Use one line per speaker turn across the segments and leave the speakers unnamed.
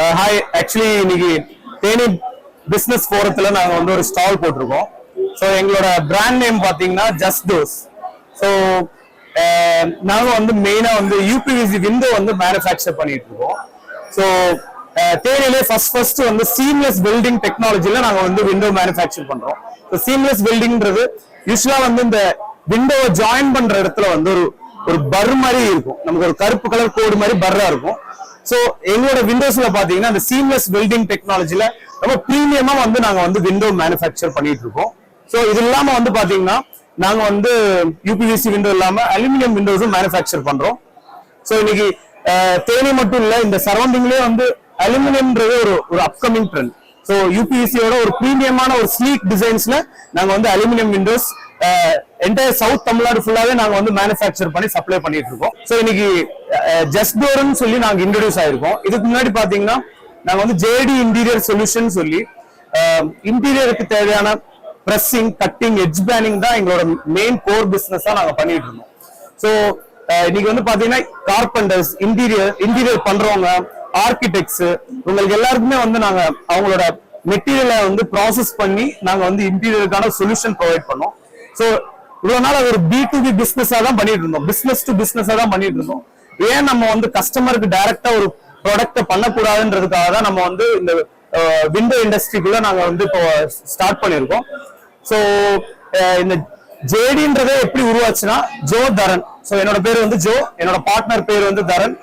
Uh, hi actually இன்னைக்கு Theni business ஃபோரத்தில் நாங்கள் வந்து ஒரு ஸ்டால் போட்டிருக்கோம். ஸோ எங்களோட பிராண்ட் நேம் பார்த்தீங்கன்னா ஜஸ்ட் டோஸ் ஸோ நாங்கள் வந்து மெயினாக வந்து யூபிவிசி விண்டோ வந்து மேனுஃபேக்சர் பண்ணிட்டு இருக்கோம் ஸோ uh, தேனிலே ஃபர்ஸ்ட் ஃபர்ஸ்ட் வந்து சீம்லெஸ் வெல்டிங் டெக்னாலஜியில் நாங்கள் வந்து விண்டோ மேனுஃபேக்சர் பண்ணுறோம் ஸோ சீம்லெஸ் வெல்டிங்ன்றது யூஸ்வலாக வந்து இந்த விண்டோவை ஜாயின் பண்ற இடத்துல வந்து ஒரு ஒரு பர் மாதிரி இருக்கும். நமக்கு ஒரு கருப்பு கலர் கோடு மாதிரி பர்ரா இருக்கும். சோ எங்களோட விண்டோஸ்ல பாத்தீங்கன்னா இந்த சீம்லெஸ் வெல்டிங் டெக்னாலஜில ரொம்ப ப்ரீமியமா வந்து நாங்க வந்து விண்டோ மேனுஃபேக்சர் பண்ணிட்டு இருக்கோம் சோ இது இல்லாம வந்து பாத்தீங்கன்னா நாங்க வந்து யூபிவிசி விண்டோ இல்லாம அலுமினியம் விண்டோஸும் மேனுஃபேக்சர் பண்றோம். சோ இன்னைக்கு தேனி மட்டும் இல்ல இந்த சரௌண்டிங்லயே வந்து அலுமினியம்ன்றது ஒரு ஒரு அப்கமிங் ட்ரெண்ட் ஸோ யூபிஎஸ்சியோட ஒரு ப்ரீமியமான ஒரு ஸ்லீக் டிசைன்ஸ்ல நாங்க வந்து aluminium windows entire south Tamil Nadu ஃபுல்லாவே நாங்க வந்து மேனுஃபேக்சர் பண்ணி சப்ளை பண்ணிட்டு இருக்கோம். ஸோ இன்னைக்கு ஜஸ்ட் டோர்னு சொல்லி நாங்க இன்ட்ரடியூஸ் ஆயிருக்கோம். இதுக்கு முன்னாடி பாத்தீங்கன்னா நாங்க வந்து ஜேடி இன்டீரியர் சொல்யூஷன் சொல்லி இன்டீரியருக்கு தேவையான ப்ரெஸ்ஸிங் கட்டிங் எட்ஜ் பேனிங் தான் எங்களோட மெயின் கோர் பிசினஸா நாங்க பண்ணிட்டு இருந்தோம் ஸோ இன்னைக்கு வந்து பாத்தீங்கன்னா கார்பெண்டர்ஸ் இன்டீரியர் இன்டீரியர் பண்றவங்க ஆர்கிடெக்ட்ஸ் உங்களுக்கு எல்லாருக்குமே வந்து நாங்க அவங்களோட மெட்டீரியலை வந்து ப்ராசஸ் பண்ணி நாங்க வந்து இன்டீரியருக்கான சொல்யூஷன் ப்ரொவைட் பண்ணோம். ஸோ இவ்வளவு நாள் ஒரு பி டு பி பிசினஸா தான் பண்ணிட்டு இருந்தோம். பிசினஸ் டு பிசினஸா தான் பண்ணிட்டு இருந்தோம். ஏன் நம்ம வந்து கஸ்டமருக்கு டைரக்டா ஒரு ப்ராடக்ட பண்ணக்கூடாதுன்றதுக்காக தான் நம்ம வந்து இந்த விண்டோ இண்டஸ்ட்ரிக்குள்ள நாங்க வந்து இப்போ ஸ்டார்ட் பண்ணியிருக்கோம். ஸோ இந்த ஜேடின்றதே எப்படி உருவாச்சுன்னா ஜோ தரன் ஸோ என்னோட பேர் வந்து ஜோ என்னோட பார்ட்னர் பேர் வந்து Dharan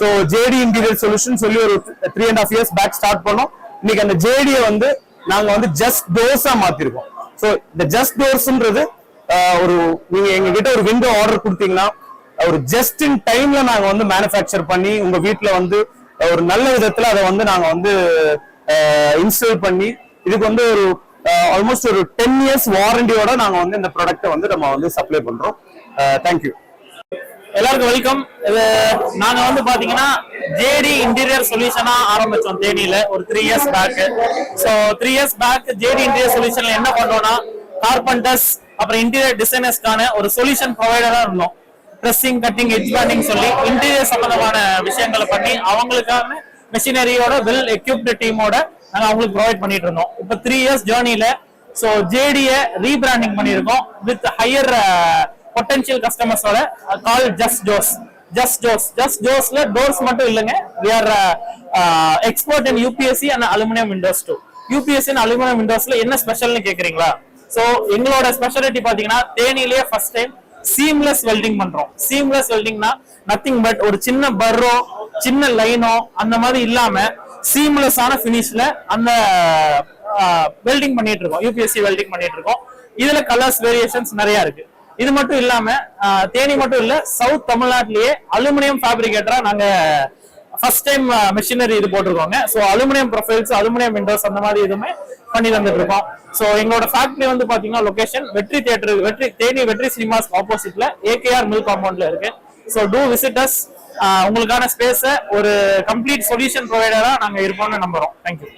so JD interior solution சொல்லி ஒரு three and half years back start பண்ணோம். இன்னைக்கு அந்த ஜேடியை வந்து நாங்க வந்து ஜஸ்ட் டோர்ஸா மாத்திருக்கோம். ஸோ இந்த ஜஸ்ட் டோர்ஸ்ன்றது ஒரு நீங்க எங்க கிட்ட ஒரு விண்டோ ஆர்டர் கொடுத்தீங்கன்னா ஒரு ஜஸ்ட் இன் டைம்ல நாங்க வந்து மேனுஃபேக்சர் பண்ணி உங்க வீட்டில் வந்து ஒரு நல்ல விதத்துல அதை வந்து நாங்க வந்து இன்ஸ்டால் பண்ணி இதுக்கு வந்து ஒரு ஆல்மோஸ்ட் ஒரு டென் இயர்ஸ் வாரண்டியோட நாங்க வந்து இந்த ப்ராடக்ட்டை வந்து நம்ம வந்து சப்ளை பண்றோம். தேங்க்யூ
எல்லாருக்கும் வெல்கம் இது நாங்க வந்து பாத்தீங்கன்னா ஜேடி இன்டீரியர் சொல்யூஷனா ஆரம்பிச்சோம் தேனியில ஒரு three years back so three years back JD interior சொல்யூஷன்ல என்ன பண்றோம்னா கார்பெண்டர்ஸ் அப்புறம் இன்டீரியர் டிசைனர்ஸ்க்கான ஒரு சொல்யூஷன் ப்ரொவைடரா இருந்தோம். ட்ரெஸ்ஸிங் கட்டிங் எட்ஜ் பேண்டிங் சொல்லி இன்டீரியர் சம்பந்தமான விஷயங்களை பண்ணி அவங்களுக்கான மிஷினரியோட வெல் எக்யூப்டு டீமோட நாங்க அவங்களுக்கு ப்ரொவைட் பண்ணிட்டு இருந்தோம். இப்போ த்ரீ இயர்ஸ் ஜேர்னில ஸோ ஜேடியை ரீபிராண்டிங் பண்ணியிருக்கோம் வித் ஹையர் பொட்டன்ஷியல் கஸ்டமர்ஸோட கால் ஜஸ்ட் ஜோஸ் ஜஸ்ட் ஜோஸ் ஜஸ்ட் ஜோஸ்ல டோர்ஸ் மட்டும் இல்லைங்க. We are export in UPSC and aluminium windows to UPSC and aluminium விண்டோஸ்ல என்ன ஸ்பெஷல்னு கேக்குறீங்களா? சோ எங்களோட ஸ்பெஷாலிட்டி பாத்தீங்கன்னா தேனிலேயே ஃபர்ஸ்ட் டைம் சீம்லெஸ் வெல்டிங் பண்றோம். சீம்லெஸ் வெல்டிங்னா நத்திங் பட் ஒரு சின்ன பர்ரோ சின்ன லைனோ அந்த மாதிரி இல்லாம சீம்லெஸ்ஸான ஃபினிஷ்ல அந்த uh, வெல்டிங் பண்ணிட்டு இருக்கோம். யூபிஎஸ்சி வெல்டிங் பண்ணிட்டு இருக்கோம். இதுல கலர்ஸ் வேரியேஷன்ஸ் நிறைய இருக்கு. இது மட்டும் இல்லாம தேனி மட்டும் இல்ல சவுத் தமிழ்நாட்டிலேயே அலுமினியம் ஃபேப்ரிகேட்டரா நாங்க ஃபர்ஸ்ட் டைம் மிஷினரி இது போட்டிருக்கோங்க. So aluminium profiles aluminium windows அந்த மாதிரி இதுவுமே பண்ணி தந்துட்டு இருக்கோம் ஸோ எங்களோட ஃபேக்டரி வந்து பாத்தீங்கன்னா லொகேஷன் வெற்றி தியேட்டர் வெற்றி தேனி வெற்றி சினிமாஸ் ஆப்போசிட்ல ஏகேஆர் மில் காம்பவுண்ட்ல இருக்கு. ஸோ டூ விசிட்டர்ஸ் உங்களுக்கான ஸ்பேஸை ஒரு கம்ப்ளீட் சொல்யூஷன் ப்ரொவைடரா நாங்க இருப்போம்னு நம்புறோம். தேங்க்யூ